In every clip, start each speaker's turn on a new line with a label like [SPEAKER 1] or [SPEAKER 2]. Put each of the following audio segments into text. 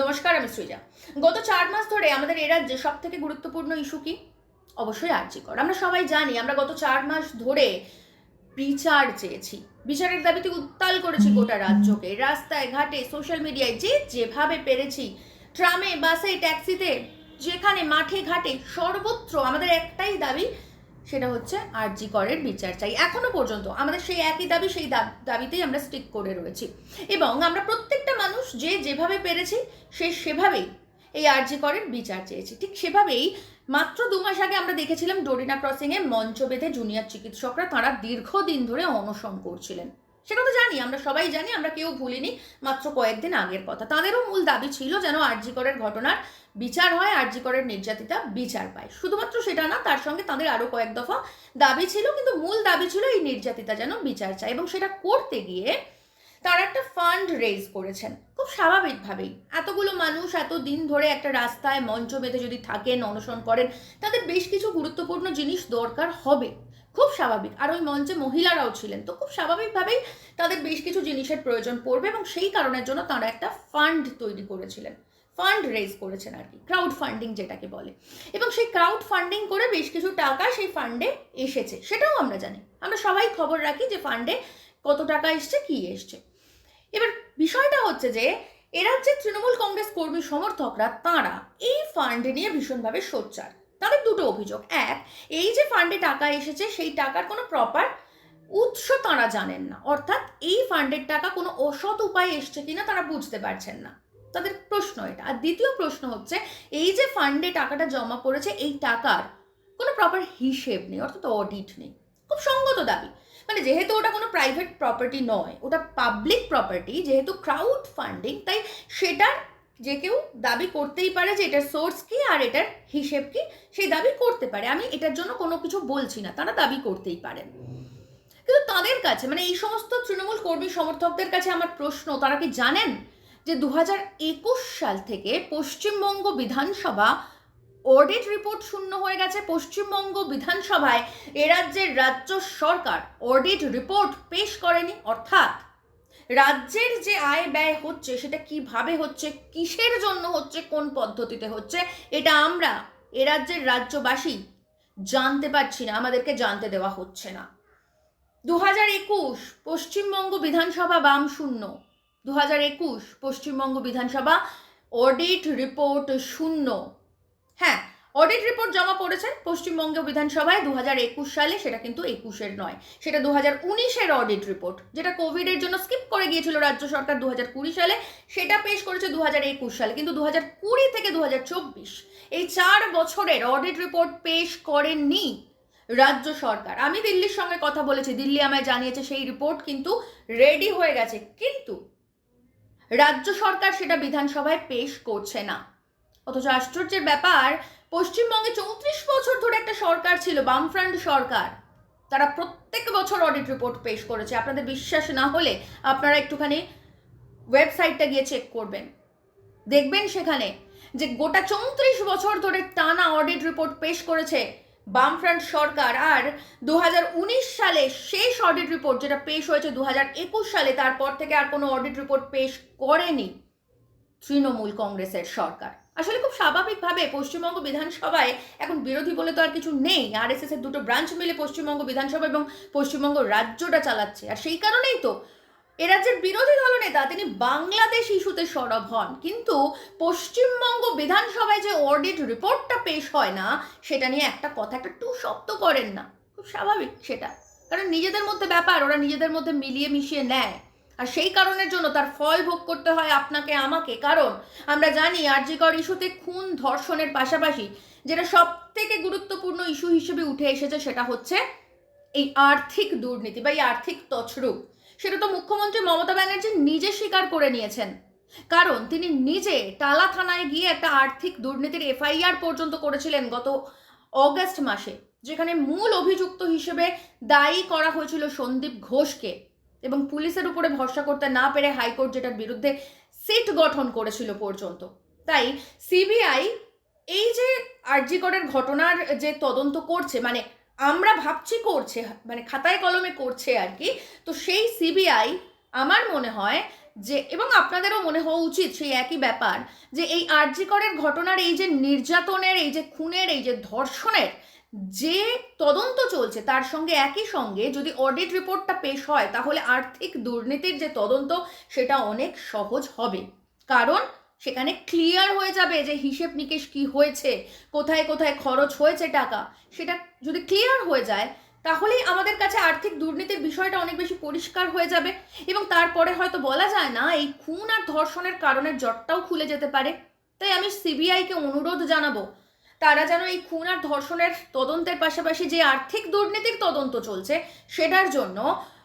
[SPEAKER 1] নমস্কার, আমি সৃজা। গত চার মাস ধরে আমাদের এ রাজ্যে সব থেকে গুরুত্বপূর্ণ ইস্যু কি? অবশ্যই আর্যিকর। আমরা সবাই জানি, আমরা গত চার মাস ধরে বিচার চেয়েছি। বিচারের দাবিতে উত্তাল করেছি গোটা রাজ্যকে। রাস্তায়, ঘাটে সোশ্যাল মিডিয়ায় যে যেভাবে পেরেছি, ট্রামে, বাসে, ট্যাক্সিতে, যেখানে মাঠে, ঘাটে সর্বত্র আমাদের একটাই দাবি, সেটা হচ্ছে আরজি করের বিচার চাই। এখনও পর্যন্ত আমাদের সেই একই দাবি, সেই দাবিতেই আমরা স্টিক করে রয়েছি। এবং আমরা প্রত্যেকটা মানুষ যে যেভাবে পেরেছি, সে সেভাবেই এই আরজি করের বিচার চেয়েছি। ঠিক সেভাবেই মাত্র দু মাস আগে আমরা দেখেছিলাম ডোরিনা ক্রসিংয়ে মঞ্চ বেঁধে জুনিয়র চিকিৎসকরা তারা দীর্ঘদিন ধরে অনশন করছিলেন। সেটা তো জানি, আমরা সবাই জানি, আমরা কেউ ভুলিনি, মাত্র কয়েকদিন আগের কথা। তাদেরও মূল দাবি ছিল যেন আরজি করের ঘটনার বিচার হয় আরজি করের নির্যাতিতা বিচার পায়। শুধুমাত্র সেটা না, তার সঙ্গে তাদের আরও কয়েক দফা দাবি ছিল, কিন্তু মূল দাবি ছিল এই নির্যাতিতা যেন বিচার চায়। এবং সেটা করতে গিয়ে তারা একটা ফান্ড রেজ করেছেন। খুব স্বাভাবিকভাবেই। এতগুলো মানুষ এত দিন ধরে একটা রাস্তায় মঞ্চ বেঁধে যদি থাকেন, অনশন করেন, তাদের বেশ কিছু গুরুত্বপূর্ণ জিনিস দরকার হবে। খুব স্বাভাবিক। আর ওই মঞ্চে মহিলারাও ছিলেন। তো খুব স্বাভাবিকভাবেই তাদের বেশ কিছু জিনিসের প্রয়োজন পড়বে এবং সেই কারণের জন্য তারা একটা ফান্ড তৈরি করেছিলেন। ফান্ড রেজ করেছেন আর কি। ক্রাউড ফান্ডিং যেটাকে বলে। এবং সেই ক্রাউড ফান্ডিং করে বেশ কিছু টাকা সেই ফান্ডে এসেছে। সেটাও আমরা জানি। আমরা সবাই খবর রাখি যে ফান্ডে কত টাকা এসছে, কি এসছে। এবার বিষয়টা হচ্ছে যে এরা যে তৃণমূল কংগ্রেস কর্মী সমর্থকরা তাঁরা এই ফান্ড নিয়ে ভীষণভাবে সোচ্চার। তাদের দুটো অভিযোগ। এক, এই যে ফান্ডে টাকা এসেছে, সেই টাকার কোনো প্রপার উৎস তাঁরা জানেন না। অর্থাৎ এই ফান্ডের টাকা কোনো অসৎ উপায়ে এসছে কিনা তারা বুঝতে পারছেন না। তাদের প্রশ্ন এটা। আর দ্বিতীয় প্রশ্ন হচ্ছে, এই যে ফান্ডে টাকাটা জমা পড়েছে, এই টাকার কোনো প্রপার হিসেব নেই, অর্থাৎ অডিট নেই। খুব সঙ্গত দাবি। মানে যেহেতু ওটা কোনো প্রাইভেট প্রপার্টি নয়, ওটা পাবলিক প্রপার্টি যেহেতু ক্রাউড ফান্ডিং তাই সেটার যে কেউ দাবি করতেই পারে যে এটার সোর্স কি আর এটার হিসেব কি, সেই দাবি করতে পারে। আমি এটার জন্য কোনো কিছু বলছি না, তারা দাবি করতেই পারেন। কিন্তু তাদের কাছে মানে এই সমস্ত তৃণমূল কর্মী সমর্থকদের কাছে আমার প্রশ্ন, তারা কি জানেন যে দু সাল থেকে পশ্চিমবঙ্গ বিধানসভা অডিট রিপোর্ট শূন্য হয়ে গেছে পশ্চিমবঙ্গ বিধানসভায়। এ রাজ্যের রাজ্য সরকার অডিট রিপোর্ট পেশ করেনি, অর্থাৎ রাজ্যের যে আয় ব্যয় হচ্ছে, সেটা কীভাবে হচ্ছে, কিসের জন্য হচ্ছে, কোন পদ্ধতিতে হচ্ছে, এটা আমরা এ রাজ্যের রাজ্যবাসী জানতে পারছি না, আমাদেরকে জানতে দেওয়া হচ্ছে না। দু হাজার একুশ পশ্চিমবঙ্গ বিধানসভা বাম শূন্য। দু হাজার একুশ পশ্চিমবঙ্গ বিধানসভা অডিট রিপোর্ট শূন্য। হ্যাঁ অডিট রিপোর্ট জমা পড়েছে পশ্চিমবঙ্গ বিধানসভায় দু হাজার একুশ সালে, সেটা কিন্তু একুশের নয়। সেটা দু হাজার উনিশের অডিট রিপোর্ট যেটা কোভিডের জন্য স্কিপ করে গিয়েছিল রাজ্য সরকার দু হাজার কুড়ি সালে, সেটা পেশ করেছে দু হাজার একুশ সালে, কিন্তু দু হাজার কুড়ি থেকে দু হাজার চব্বিশ, এই চার বছরের অডিট রিপোর্ট পেশ করেননি রাজ্য সরকার। আমি দিল্লির সঙ্গে কথা বলেছি, দিল্লি আমায় জানিয়েছে সেই রিপোর্ট কিন্তু রেডি হয়ে গেছে, কিন্তু রাজ্য সরকার সেটা বিধানসভায় পেশ করছে না। অথচ আশ্চর্যের ব্যাপার, পশ্চিমবঙ্গে চৌত্রিশ বছর ধরে একটা সরকার ছিল, বামফ্রন্ট সরকার। তারা প্রত্যেক বছর অডিট রিপোর্ট পেশ করেছে। আপনাদের বিশ্বাস না হলে আপনারা একটুখানি ওয়েবসাইটটা গিয়ে চেক করবেন। দেখবেন সেখানে যে গোটা চৌত্রিশ বছর ধরে টানা অডিট রিপোর্ট পেশ করেছে বামফ্রন্ট সরকার। আর দু হাজার উনিশ সালে শেষ অডিট রিপোর্ট যেটা পেশ হয়েছে দু হাজার একুশ সালে, তারপর থেকে আর কোনো অডিট রিপোর্ট পেশ করেনি তৃণমূল কংগ্রেসের সরকার। আসলে খুব স্বাভাবিকভাবে পশ্চিমবঙ্গ বিধানসভায় এখন বিরোধী বলে তো আর কিছু নেই। আর এস এর দুটো ব্রাঞ্চ মিলে পশ্চিমবঙ্গ বিধানসভা এবং পশ্চিমবঙ্গ রাজ্যটা চালাচ্ছে। আর সেই কারণেই তো এ রাজ্যের বিরোধী দলনেতা তিনি বাংলাদেশ ইস্যুতে সরব হন। কিন্তু পশ্চিমবঙ্গ বিধানসভায় যে অডিট রিপোর্টটা পেশ হয় না, সেটা নিয়ে একটা কথা, একটা টু শব্দ করেন না। খুব স্বাভাবিক সেটা। কারণ নিজেদের মধ্যে ব্যাপার, ওরা নিজেদের মধ্যে মিলিয়ে মিশিয়ে নেয়। আর সেই কারণের জন্য তার ফল ভোগ করতে হয় আপনাকে, আমাকে। কারণ আমরা জানি আরজিকর ইস্যুতে খুন ধর্ষণের পাশাপাশি যেটা সব থেকে গুরুত্বপূর্ণ ইস্যু হিসেবে উঠে এসেছে সেটা হচ্ছে এই আর্থিক দুর্নীতি বা এই আর্থিক তছরূপ। সেটা তো মুখ্যমন্ত্রী মমতা ব্যানার্জি নিজে স্বীকার করে নিয়েছেন। কারণ তিনি নিজে টালা থানায় গিয়ে একটা আর্থিক দুর্নীতির এফআইআর পর্যন্ত করেছিলেন গত অগস্ট মাসে, যেখানে মূল অভিযুক্ত হিসেবে দায়ী করা হয়েছিল সন্দীপ ঘোষকে। এবং পুলিশের উপরে ভরসা করতে না পেরে হাইকোর্ট যেটার বিরুদ্ধে সিট গঠন করেছিল পর্যন্ত। তাই সিবিআই এই যে আরজিকরের ঘটনার যে তদন্ত করছে মানে আমরা ভাবছি করছে মানে খাতায় কলমে করছে আর কি, তো সেই সিবিআই আমার মনে হয় যে, এবং আপনাদেরও মনে হওয়া উচিত সেই একই ব্যাপার, যে এই আরজিকরের ঘটনার এই যে নির্যাতনের, এই যে খুনের, এই যে ধর্ষণের যে তদন্ত চলছে তার সঙ্গে একই সঙ্গে যদি অডিট রিপোর্টটা পেশ হয়, তাহলে আর্থিক দুর্নীতির যে তদন্ত, সেটা অনেক সহজ হবে। কারণ সেখানে ক্লিয়ার হয়ে যাবে যে হিসেব নিকেশ কি হয়েছে, কোথায় কোথায় খরচ হয়েছে টাকা। সেটা যদি ক্লিয়ার হয়ে যায়, তাহলেই আমাদের কাছে আর্থিক দুর্নীতির বিষয়টা অনেক বেশি পরিষ্কার হয়ে যাবে এবং তারপরে হয়তো বলা যায় না, এই খুন আর ধর্ষণের কারণের জটটাও খুলে যেতে পারে। তাই আমি সিবিআইকে অনুরোধ জানাব তারা যেন এই খুন আর ধর্ষণের তদন্তের পাশাপাশি যে আর্থিক দুর্নীতির তদন্ত চলছে, সেটার জন্য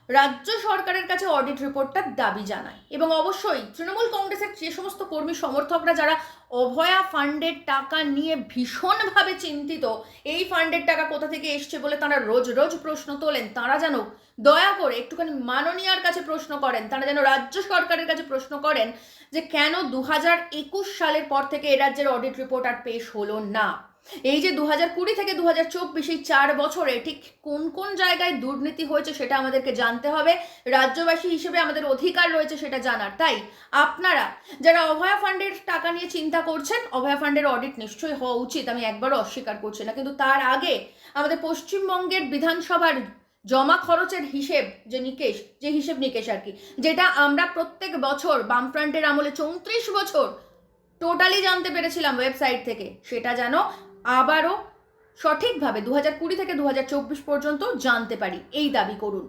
[SPEAKER 1] রাজ্য সরকারের কাছে অডিট রিপোর্টটার দাবি জানায়। এবং অবশ্যই তৃণমূল কংগ্রেসের যে সমস্ত কর্মী সমর্থকরা যারা অভয়া ফান্ডের টাকা নিয়ে ভীষণভাবে চিন্তিত, এই ফান্ডের টাকা কোথা থেকে এসছে বলে তারা রোজ রোজ প্রশ্ন তোলেন, তারা যেন দয়া করে একটুখানি মাননীয়ার কাছে প্রশ্ন করেন, তারা যেন রাজ্য সরকারের কাছে প্রশ্ন করেন যে কেন দু হাজার একুশ সালের পর থেকে এ রাজ্যের অডিট রিপোর্ট আর পেশ হলো না। এই যে দু হাজার কুড়ি থেকে দু হাজার চব্বিশ, এই চার বছরে ঠিক কোন কোন জায়গায় দুর্নীতি হয়েছে সেটা আমাদেরকে জানতে হবে। রাজ্যবাসী হিসেবে আমাদের অধিকার রয়েছে সেটা জানার। তাই আপনারা যারা অভয়া ফান্ডের টাকা নিয়ে চিন্তা করছেন, অভয়া ফান্ডের অডিট নিশ্চয়ই হওয়া উচিত, আমি একবারও অস্বীকার করছি না। কিন্তু তার আগে আমাদের পশ্চিমবঙ্গের বিধানসভার জমা খরচের হিসেব যে নিকেশ, যে হিসেব নিকেশ আর কি, যেটা আমরা প্রত্যেক বছর বামফ্রন্টের আমলে চৌত্রিশ বছর টোটালি জানতে পেরেছিলাম ওয়েবসাইট থেকে, সেটা যেন আবারও সঠিকভাবে দু হাজার কুড়ি থেকে দু হাজার চব্বিশ পর্যন্ত জানতে পারি। এই দাবি করুন।